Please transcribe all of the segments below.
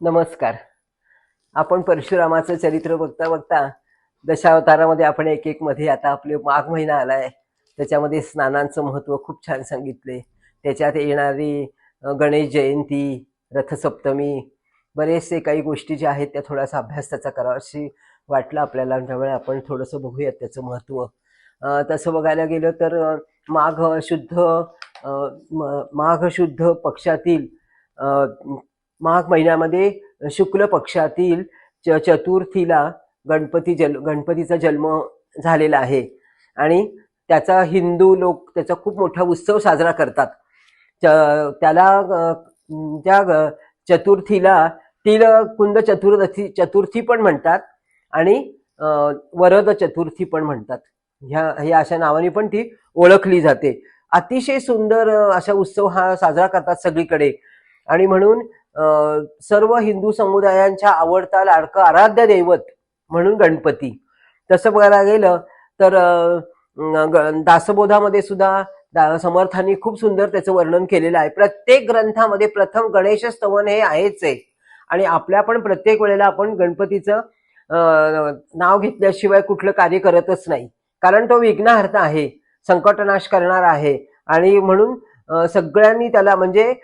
नमस्कार. आपण परशुरामाचं चरित्र बघता बघता दशावतारामध्ये आपण एक एक मध्ये आता आपले माघ महिना आलाय. त्याच्यामध्ये स्नानांचं महत्त्व खूप छान सांगितले. त्याच्यात येणारी गणेश जयंती रथसप्तमी बरेचसे काही गोष्टी ज्या आहेत त्या थोडासा अभ्यास त्याचा करावाशी वाटला आपल्याला. त्यामुळे आपण थोडंसं बघूयात त्याचं महत्त्व. तसं बघायला गेलं तर माघ शुद्ध म- माघ शुद्ध पक्षातील माघ महिन्यामध्ये शुक्ल पक्षातील च चतुर्थीला गणपती जल गणपतीचा जन्म झालेला आहे. आणि त्याचा हिंदू लोक त्याचा खूप मोठा उत्सव साजरा करतात. च- त्याला त्या ग- चतुर्थीला तिल कुंद चतुर्थी चतुर्थी पण म्हणतात आणि वरद चतुर्थी पण म्हणतात. ह्या ह्या अशा नावाने पण ती ओळखली जाते. अतिशय सुंदर असा उत्सव हा साजरा करतात सगळीकडे. आणि म्हणून सर्व हिंदू समुदायांच्या आवडता लाडकं आराध्य दैवत म्हणून गणपती. तसं बघायला गेलं तर दासबोधामध्ये सुद्धा दा- समर्थांनी खूप सुंदर त्याचं वर्णन केलेलं आहे. प्रत्येक ग्रंथामध्ये प्रथम गणेश स्तवन हे आहेच आहे. आणि आपल्या पण प्रत्येक वेळेला आपण गणपतीचं नाव घेतल्याशिवाय कुठलं कार्य करतच नाही. कारण तो विघ्नहर्ता आहे संकटनाश करणार आहे. आणि म्हणून सगळ्यांनी त्याला म्हणजे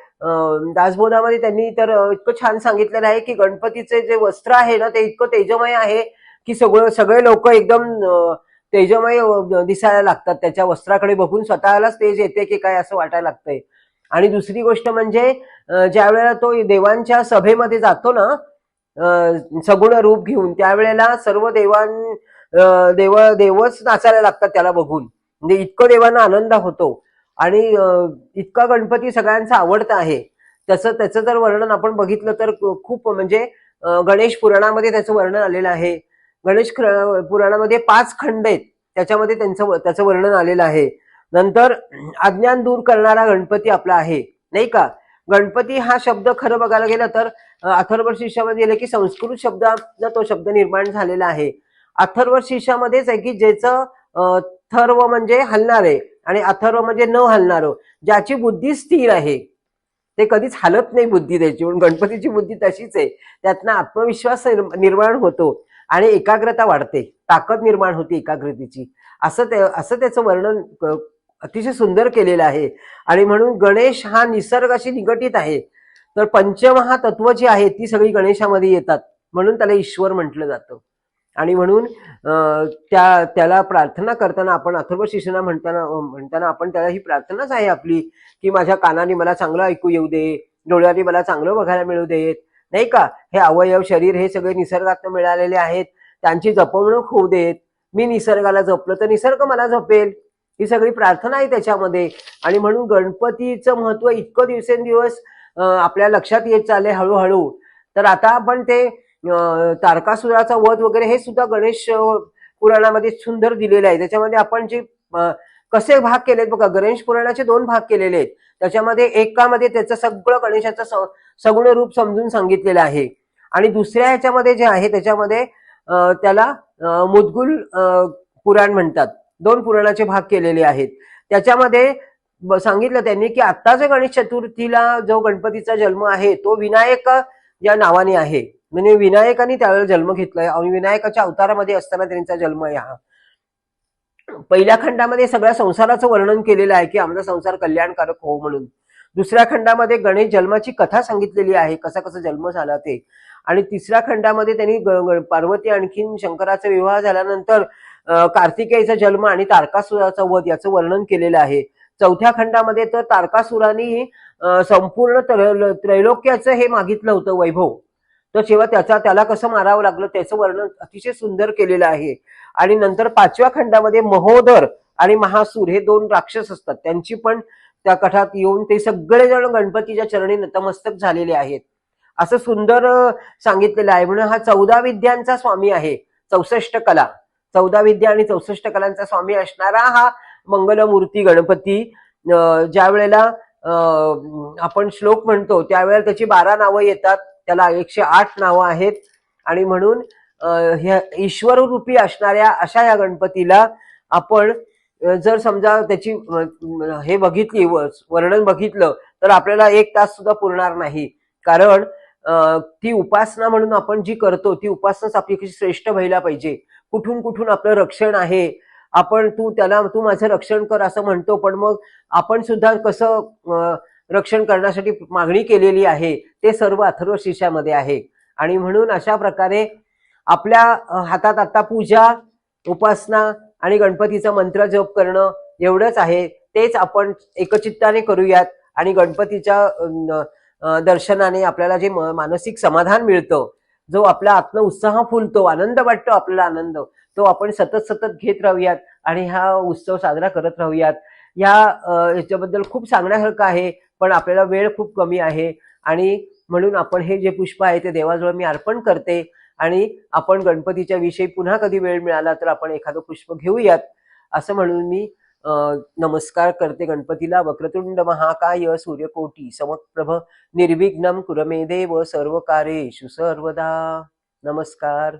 दासबोधामध्ये त्यांनी तर इतकं छान सांगितलेलं आहे की गणपतीचे जे वस्त्र आहे ना ते इतकं तेजमय आहे की सगळं सगळे लोक एकदम तेजमय दिसायला लागतात. त्याच्या वस्त्राकडे बघून स्वतःलाच तेज येते की काय असं वाटायला लागतंय. आणि दुसरी गोष्ट म्हणजे ज्या वेळेला तो देवांच्या सभेमध्ये जातो ना सगुण रूप घेऊन त्यावेळेला सर्व देवां देव देवच नाचायला लागतात त्याला बघून. म्हणजे इतकं देवांना आनंद होतो. आणि इतका गणपती सगळ्यांचा आवडता आहे. तसं त्याचं जर वर्णन आपण बघितलं तर खूप म्हणजे गणेश पुराणामध्ये त्याचं वर्णन आलेलं आहे. गणेश पुराणामध्ये पाच खंड आहेत. त्याच्यामध्ये त्यांचं त्याचं वर्णन आलेलं आहे. नंतर अज्ञान दूर करणारा गणपती आपला आहे. नाही का? गणपती हा शब्द खरं बघायला गेलं तर अथर्व शीर्षामध्ये गेलं की संस्कृत शब्दानं तो शब्द निर्माण झालेला आहे. अथर्व शीर्षामध्येच आहे की ज्याचं थर्व म्हणजे हलणारे. आणि अथर्व म्हणजे न हलणार ज्याची बुद्धी स्थिर आहे. ते कधीच हलत नाही बुद्धी त्याची म्हणून गणपतीची बुद्धी तशीच आहे. त्यातनं आत्मविश्वास निर्माण होतो आणि एकाग्रता वाढते ताकद निर्माण होते एकाग्रतेची. असं ते असं त्याचं वर्णन अतिशय सुंदर केलेलं आहे. आणि म्हणून गणेश हा निसर्गाशी निगटीत आहे. तर पंचमहा तत्व जी आहे ती सगळी गणेशामध्ये येतात. म्हणून त्याला ईश्वर म्हटलं जातं. आणि म्हणून त्या त्याला प्रार्थना करताना आपण अथर्व शिष्यना म्हणताना म्हणताना आपण त्याला ही प्रार्थनाच आहे आपली की माझ्या कानाने मला चांगलं ऐकू येऊ दे डोळ्यांनी मला चांगलं बघायला मिळू देत नाही का? हे अवयव शरीर हे सगळे निसर्गात मिळालेले आहेत त्यांची जपवणूक होऊ देत मी निसर्गाला जपलं तर निसर्ग मला जपेल ही सगळी प्रार्थना आहे त्याच्यामध्ये. आणि म्हणून गणपतीचं महत्त्व इतकं दिवसेंदिवस आपल्या लक्षात येत चालले हळूहळू. तर आता आपण ते तारकासुराचा वध वगैरे हे सुद्धा गणेश पुराणामध्ये सुंदर दिलेलं आहे. त्याच्यामध्ये आपण जे कसे भाग केलेत बघा गणेश पुराणाचे दोन भाग केलेले आहेत. त्याच्यामध्ये एकामध्ये त्याचं सगळं गणेशाचं स- सगुण रूप समजून सांगितलेलं आहे. आणि दुसऱ्या ह्याच्यामध्ये जे आहे त्याच्यामध्ये त्याला मुदगुल पुराण म्हणतात. दोन पुराणाचे भाग केलेले आहेत. त्याच्यामध्ये ब- सांगितलं त्यांनी की आता जो गणेश चतुर्थीला जो गणपतीचा जन्म आहे तो विनायक या नावाने आहे. म्हणजे विनायकाने त्याला जन्म घेतलाय. आणि विनायकाच्या अवतारामध्ये असताना त्यांचा जन्म आहे हा. पहिल्या खंडामध्ये सगळ्या संसाराचं वर्णन केलेलं आहे की आमचा संसार कल्याणकारक हो म्हणून. दुसऱ्या खंडामध्ये गणेश जन्माची कथा सांगितलेली आहे कसा कसा जन्म झाला ते. आणि तिसऱ्या खंडामध्ये त्यांनी ग- पार्वती आणखीन शंकराचा विवाह झाल्यानंतर कार्तिकेयचा जन्म आणि तारकासुराचा वध याचं वर्णन केलेलं आहे. चौथ्या खंडामध्ये तर तारकासुराने संपूर्ण त्र- त्रैलोक्याचं हे मागितलं होतं वैभव. तर जेव्हा त्याचा त्याला कसं मारावं लागलं त्याचं वर्णन अतिशय सुंदर केलेलं आहे. आणि नंतर पाचव्या खंडामध्ये महोदर आणि महासूर हे दोन राक्षस असतात. त्यांची पण त्या कठात येऊन ते सगळेजण गणपतीच्या चरणी नतमस्तक झालेले आहेत. असं सुंदर सांगितलेलं आहे. म्हणून हा चौदा विद्यांचा स्वामी आहे. चौसष्ट कला. चौदा विद्या आणि चौसष्ट कलांचा स्वामी असणारा हा मंगलमूर्ती गणपती ज्या वेळेला आपण श्लोक म्हणतो त्यावेळेला त्याची बारा नावं येतात. त्याला एकशे आठ नावं आहेत. आणि म्हणून ह्या ईश्वर रूपी असणाऱ्या अशा या गणपतीला आपण जर समजा त्याची हे बघितली व- वर्णन बघितलं तर आपल्याला एक तास सुद्धा पुरणार नाही. कारण ती उपासना म्हणून आपण जी करतो ती उपासनाच आपली कशी श्रेष्ठ व्हायला पाहिजे. कुठून कुठून आपलं रक्षण आहे. आपण तू त्याला तू माझं रक्षण कर असं म्हणतो पण मग आपण सुद्धा कसं रक्षण करण्यासाठी मागणी केलेली आहे. ते सर्व अथर्व शिष्यामध्ये आहे. आणि म्हणून अशा प्रकारे आपल्या हातात आता पूजा उपासना आणि गणपतीचा मंत्र जप करणं एवढंच आहे. तेच आपण एकचित्ताने करूयात आणि गणपतीच्या दर्शनाने आपल्याला जे म- मानसिक समाधान मिळतं जो आपला आत्म उत्साह फुलतो आनंद वाटतो आपल्याला आनंद तो आपण सतत सतत घेत राहूयात आणि हा उत्सव साजरा करत राहूयात. या याच्याबद्दल खूप सांगण्यासारखं आहे. पण आपल्याला वेळ खूप कमी आहे. आणि म्हणून आपण हे जे पुष्प आहे ते देवाजवळ मी अर्पण करते. आणि आपण गणपतीच्या विषयी पुन्हा कधी वेळ मिळाला तर आपण एखादं पुष्प घेऊयात. असं म्हणून मी नमस्कार करते गणपतीला. वक्रतुंड महाकाय सूर्यकोटी समप्रभ निर्विघ्नम कुरमे देव सर्व कार्येषु सर्वदा. नमस्कार.